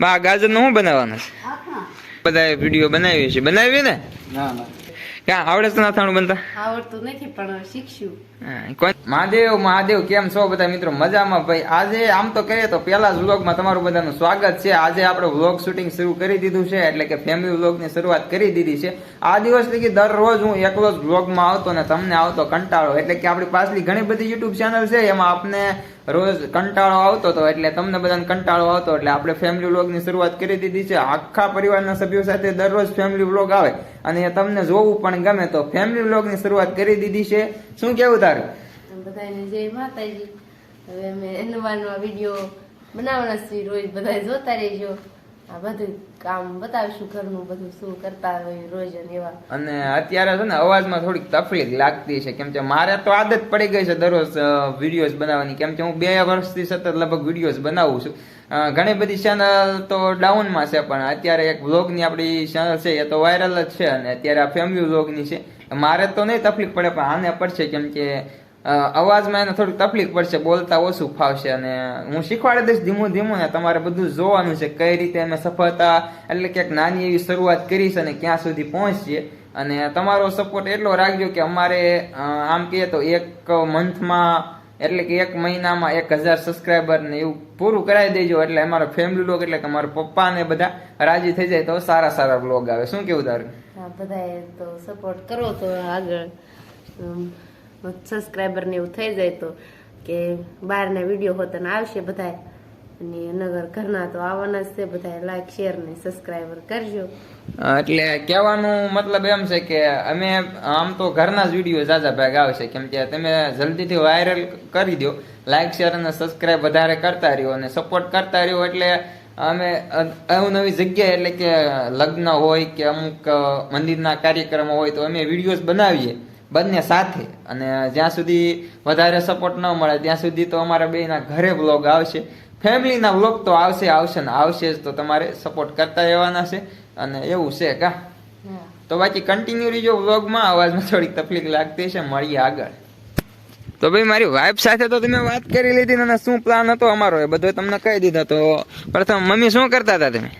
બા ગાજરનું શું બનાવવાનું છે? બધા વીડિયો બનાવીએ છીએ બનાવીએ ને? ના ના. ક્યાં? આવડે છે નાથાણું બનતા? આવડતું નથી પણ શીખશું. મહાદેવ મહાદેવ કેમ છો બધા મિત્રો? મજામાં. ભાઈ આજે આમ તો કહીએ તો પહેલા જ વ્લોગમાં તમારું બધાનું સ્વાગત છે. આજે આપણે વ્લોગ શૂટિંગ શરૂ કરી દીધું છે એટલે કે ફેમિલી વ્લોગની શરૂઆત કરી દીધી છે. આ દિવસ લગી દરરોજ હું એકલો જ વ્લોગમાં આવતો ને તમને આવતો કંટાળો. એટલે કે આપણી પાછલી ઘણી બધી યુટ્યુબ ચેનલ છે એમાં આપને રોજ કંટાળો આવતો હતો, એટલે તમને બધાને કંટાળો આવતો, એટલે આપણે ફેમિલી વ્લોગની શરૂઆત કરી દીધી છે. આખા પરિવારના સભ્યો સાથે દરરોજ ફેમિલી વ્લોગ આવે, અને એ તમને જોવું પણ ગમે તો ફેમિલી વ્લોગની શરૂઆત કરી દીધી છે. શું કેવું તારું? બધાને જય માતાજી. હવે અમે નવા વીડિયો બનાવવાના છીએ, રોજ બધા જોતા રહેજો. આ બધું કામ બતાવીશું ઘરનું બધું શું કરતા હોય રોજ અને એવા. અને અત્યારે છે ને અવાજમાં થોડીક તકલીફ લાગતી છે. કેમ કે મારે તો આદત પડી ગઈ છે દરરોજ વિડીયોઝ બનાવવાની. કેમ કે હું બે વર્ષથી સતત લગભગ વિડીયોઝ બનાવું છું. ઘણી બધી ચેનલ તો ડાઉનમાં છે, પણ અત્યારે એક વ્લોગની આપણી ચેનલ છે, એ તો વાયરલ જ છે. અને અત્યારે આ ફેમિલી વ્લોગની છે. મારે તો નહીં તકલીફ પડે, પણ આને પડશે કેમ કે અવાજમાં એને થોડીક તકલીફ પડશે, બોલતા ઓછું ફાવશે અને હું શીખવાડી દઈશ ધીમું ધીમું ને તમારે બધું જોવાનું છે, કઈ રીતે અમે સફળતા એટલે ક્યાંક નાની એવી શરૂઆત કરીશ અને ક્યાં સુધી પહોંચીએ. અને તમારો સપોર્ટ એટલો રાખજો કે અમારે આમ કહીએ તો એક મંથમાં એટલે કે એક મહિનામાં એક હજાર સબસ્ક્રાઈબર ને એવું પૂરું કરાવી દેજો. એટલે અમારો ફેમિલી લોક એટલે કે મારા પપ્પા ને બધા રાજી થઈ જાય તો સારા સારા બ્લોગ આવે. શું કેવું તારું? બધા તો સપોર્ટ કરો તો આગળ. સબસ્ક્રાઈબર ને એવું થઈ જાય તો કે બહારના વીડિયો હોતા ને આવશે બધા અને નગર ઘરના તો આવવાના જ છે બધા લાઈક શેર ને સબસ્ક્રાઈબર કરજો. એટલે કહેવાનું મતલબ એમ છે કે અમે આમ તો ઘરના જ વીડિયો ઝાઝા ભાગ આવશે, કેમ કે તમે જલ્દીથી વાયરલ કરી દો. લાઈક શેર અને સબસ્ક્રાઈબ વધારે કરતા રહ્યો અને સપોર્ટ કરતા રહ્યો એટલે અમે અવનવી જગ્યાએ એટલે કે લગ્ન હોય કે અમુક મંદિરના કાર્યક્રમો હોય તો અમે વિડીયોઝ બનાવીએ. બંને સાથે. અને જ્યાં સુધી વધારે સપોર્ટ ન મળે ત્યાં સુધી તો અમારા બેના ઘરે વ્લોગ આવશે. ફેમિલીના વ્લોગ તો આવશે આવશે ને આવશે જ તો તમારે સપોર્ટ કરતા રહેવાના છે. અને એવું છે કા? તો બાકી કન્ટિન્યુ રહીજો વ્લોગમાં અવાજમાં થોડીક તકલીફ લાગતી છે મળીએ આગળ. તો ભાઈ મારી વાઈફ સાથે તો તમે વાત કરી લીધી અને શું પ્લાન હતો અમારો? એ બધો તમને કહી દીધો. તો પ્રથમ મમ્મી શું કરતા હતા તમે?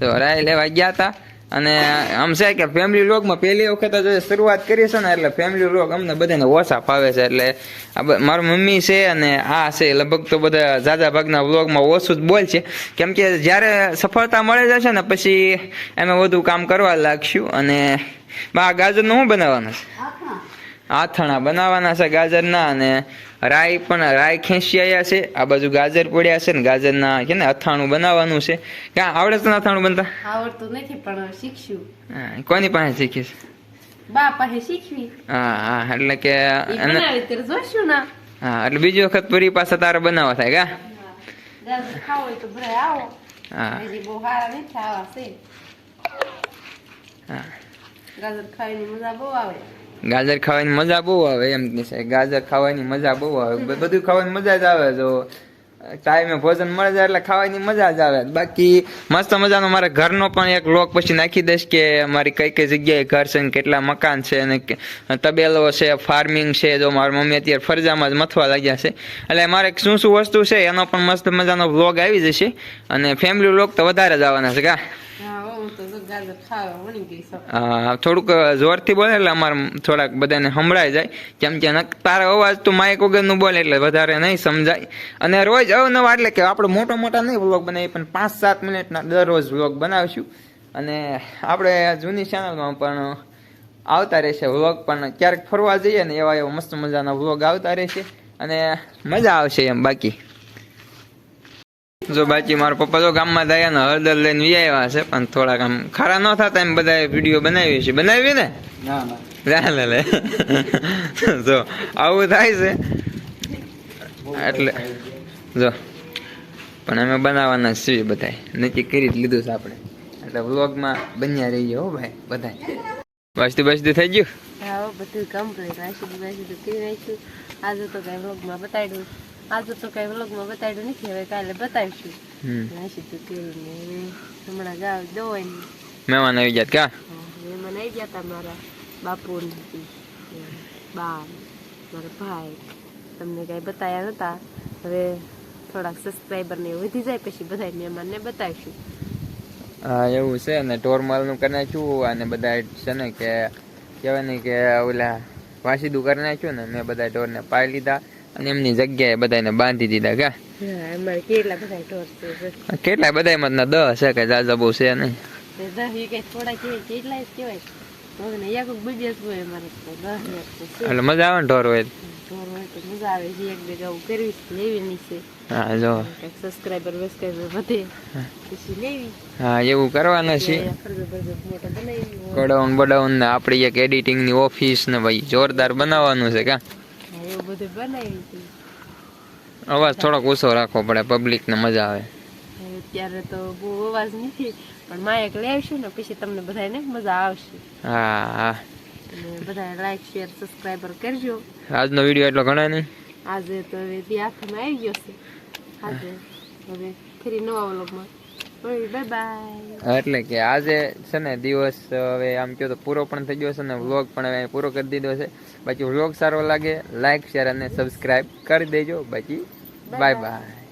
તો રાય લેવા ગયા હતા. અને આમ છે કે ફેમિલી વ્લોગમાં પહેલી વખત જ શરૂઆત કરી છે ને, એટલે ફેમિલી વ્લોગ અમને બધાને ઓછા ફાવે છે, એટલે આ મારું મમ્મી છે અને આ છે, લગભગ તો બધા ઝાઝા ભાગના વ્લોગમાં ઓછું જ બોલ છે. કેમ કે જ્યારે સફળતા મળે જશે ને, પછી એમાં વધુ કામ કરવા લાગશું અને બા, ગાજરનું શું બનાવવાનું છે? આથણા બનાવવાના છે ગાજરના અને રાઈ પણ રાઈ ખેંચી આવ્યા છે. આ બાજુ ગાજર પડ્યા છે ને ગાજરના છે ને અથાણું બનાવવાનું છે. ક્યાં આવડે છે અથાણું બનતા? આવડતું નથી પણ શીખશું. કોની પાસે શીખીશ બા પાસે શીખવી. હા હા એટલે કે જોશું ના. હા એટલે બીજી વખત પૂરી પાસે તારે બનાવવા થાય કા? તો આવો. હા. બહુ સારા નથી આવા છે હા. ગાજર ખાવાની મજા બહુ આવે. ગાજર ખાવાની મજા બહુ આવે એમ છે. ગાજર ખાવાની મજા બહુ આવે. બધું ખાવાની મજા જ આવે જો. ટાઈમે ભોજન મળે જાય એટલે ખાવાની મજા જ આવે. બાકી મસ્ત મજાનો મારા ઘરનો પણ એક લોક પછી નાખી દઈશ કે મારી કઈ કઈ જગ્યાએ ઘર છે ને કેટલા મકાન છે અને તબેલો છે ફાર્મિંગ છે, જો મારી મમ્મી અત્યારે ફરજામાં જ મથવા લાગ્યા છે. એટલે મારે શું શું વસ્તુ છે એનો પણ મસ્ત મજાનો વ્લોગ આવી જશે. અને ફેમિલી વ્લોગ તો વધારે જ આવવાના છે કા? હા થોડુંક જોરથી બોલે એટલે અમારે થોડાક બધાને સંભળાય જાય. કેમ કે તારો અવાજ તો માઇક વગરનું બોલે એટલે વધારે નહીં સમજાય. અને રોજ અવનવા એટલે કે આપણે મોટા મોટા નહીં વ્લોગ બનાવીએ, પણ પાંચ સાત મિનિટના દરરોજ વ્લોગ બનાવીશું. અને આપણે જૂની ચેનલમાં પણ આવતા રહેશે વ્લોગ પણ ક્યારેક ફરવા જઈએ ને એવા એવા મસ્ત મજાના વ્લોગ આવતા રહેશે. અને મજા આવશે એમ બાકી. જો બાકી મારા પપ્પા તો ગામમાં થયા ને હળદર લઈને વી આવ્યા છે પણ થોડાક આમ ખરા ન થતા એમ બધા વીડિયો બનાવીએ છીએ બનાવી ને? ના ના. લે જો આવું થાય છે. એટલે જો પણ અમે બનાવવાના છીએ બધાય. નક્કી કરી જ લીધું છે આપણે. એટલે વ્લોગમાં બન્યા રહીએ હો ભાઈ બધાય. બસતી બસતી થઈ ગયું? હા બધું કમ્પ્લીટ રાશિદ રાશિદ કરી નાખ્યું. આજે તો કઈ વ્લોગમાં બતાડ્યું. આજે તો કઈ વ્લોગમાં બતાડ્યું નથી હવે કાલે બતાવીશું. હમ. તો કેવું ને હમણાં ગાવ દોવાય ને મહેમાન આવી ગયા ક્યાં મહેમાન મને આવી ગયા હતા મારા બાપુ બા મારા ભાઈ. તમને કઈ બતાવ્યા નતા. હવે થોડાક સબસ્ક્રાઈબર ને વધી જાય પછી બધા મહેમાનને બતાવીશું. હા એવું છે ને ઢોરમાલનું કરી નાખ્યું અને બધા છે ને કે કહેવાય ને કે ઓલા વાસીદું કરી નાખ્યું ને મેં બધા ઢોરને પાડી લીધા. અને એમની જગ્યાએ બધાને બાંધી દીધા કા? કેટલા બધા કેટલા બધા દસ છે કે જાજા બહુ છે નહીં. એટલે મજા આવે ને ઢોર હોય મજા આવે છે એક બે ગાઉ કરવી લેવી નહીં છે. હા જો. કંઈક સબસ્ક્રાઈબર વધે પછી લેવી. હા એવું કરવાનું છે. ગોડાઉન બડાઉન ને આપણી એક એડિટિંગની ઓફિસ ને ભાઈ જોરદાર બનાવવાનું છે કા? એવું બધું બનાવી અવાજ થોડોક ઓછો રાખવો પડે પબ્લિક ને મજા આવે. અત્યારે તો બહુ અવાજ નથી પણ માયક લેવશું ને પછી તમને બધાને મજા આવશે. હા હા. બધા લાઈક શેર સબસ્ક્રાઈબર કરજો. આજનો વીડિયો એટલો ઘણા નહીં? આજે તો હવે દી આવી ગયો છે. આજે હવે ફરી નવા વ્લોગમાં. એટલે કે આજે છે ને દિવસ હવે આમ કહો તો પૂરો પણ થઈ ગયો છે ને વ્લોગ પણ હવે પૂરો કરી દીધો છે. બાકી વ્લોગ સારો લાગે લાઈક શેર અને સબસ્ક્રાઇબ કરી દેજો. બાકી બાય બાય